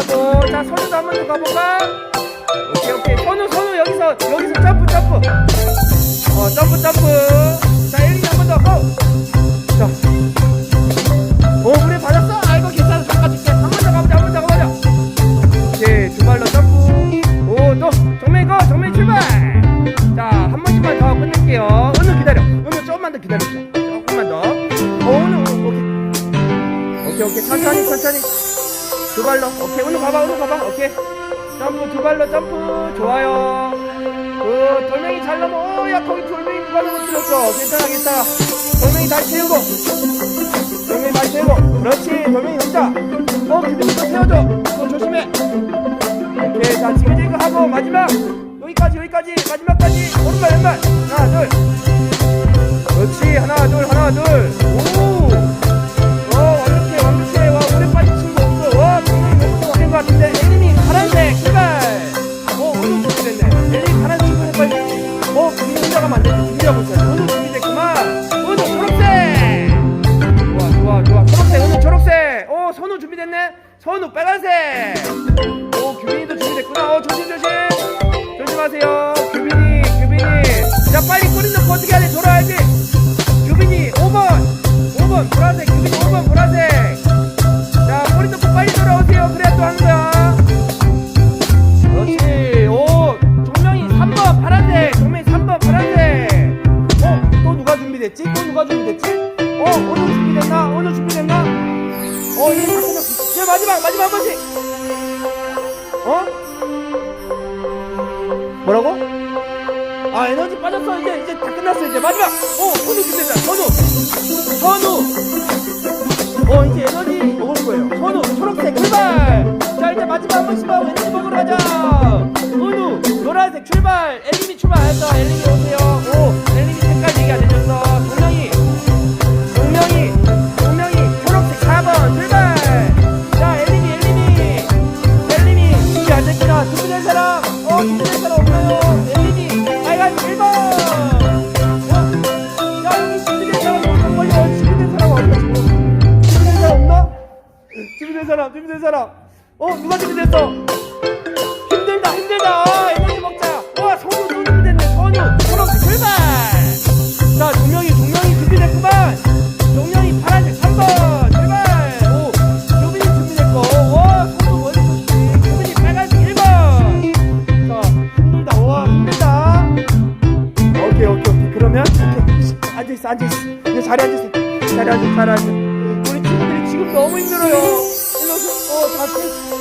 조심하고. 자, 선우도 한 번 더 가볼까? 오케이, 오케이. 선우, 선우, 여기서, 여기서 점프, 점프. 어, 점프, 점프. 자, 엘리 한번 더, 고! 자. 오, 물에 받았어? 아이고, 괜찮아. 닦아줄게. 한 번 더 가보자, 한 번 더 가보자. 오케이, 두 발로 점프. 오, 또, 정면 고! 정면 출발! 자, 한 번씩만 더 끝낼게요. 은우 기다려. 은우 조금만 더 기다려주자. 조금만 더. 어, 은우, 오케이. 오케이, 오케이. 천천히, 천천히. 두 발로. 오케이, 은우 가봐, 은우 가봐. 오케이. 점프, 두 발로 점프. 좋아요. 그, 돌멩이 잘 넘어. 오, 야, 거기 돌멩이 누가 넘어뜨렸어. 괜찮아, 괜찮아. 돌멩이 다시 채우고. 돌멩이 다시 채우고. 그렇지, 돌멩이 넘자. 어, 기둥 좀 세워줘. 그거 조심해. 오케이, 자, 지그재그 하고, 마지막. 여기까지, 여기까지. 마지막까지. 오른발, 왼발. 하나, 둘. 그렇지, 하나, 둘, 하나, 둘. 선우 준비됐네. 선우 빨간색. 오, 규빈이도 준비됐구나. 어, 조심, 조심. 조심하세요. 규빈이, 규빈이. 자, 빨리 꼬리 넣고 어떻게 돼? 돌아야지. 규빈이 5번. 5번, 보라색. 규빈이 5번, 보라색. 자, 꼬리 넣고 빨리 돌아오세요. 그래야 또 하는 거야. 그렇지. 오, 종명이 3번, 파란색. 종명이 3번, 파란색. 어, 또 누가 준비됐지? 또 누가 준비 제 마지막, 마지막 한 번씩. 어? 뭐라고? 아 에너지 빠졌어. 이제 이제 다 끝났어 이제. 마지막. 어 선우 준비됐다. 선우. 선우. 어 이제 에너지 먹을 거예요. 선우 초록색 출발. 자 이제 마지막 한 번씩 하고 에너지 먹으러 가자. 은우 노란색 출발. 엘림이 출발했어 엘림이 오세요 준비된 사람 준비된 사람 어 누가 준비됐어 힘들다 힘들다 아, 에너지 먹자 와 선우 또 준비됐네 선우 초록색 출발 자 종명이 종명이 준비됐구만 종명이 파란색 3번 출발 오 유빈이 준비됐고 와 선우 머리 좋지 유빈이 빨간색 1번 자 힘들다. 와 그러면 오케이 앉아있어 앉아있어. 이제 자리에 앉아있어. 자리에 앉아 자리에 앉아. 우리 친구들이 지금 너무 힘들어요. 오세요 어다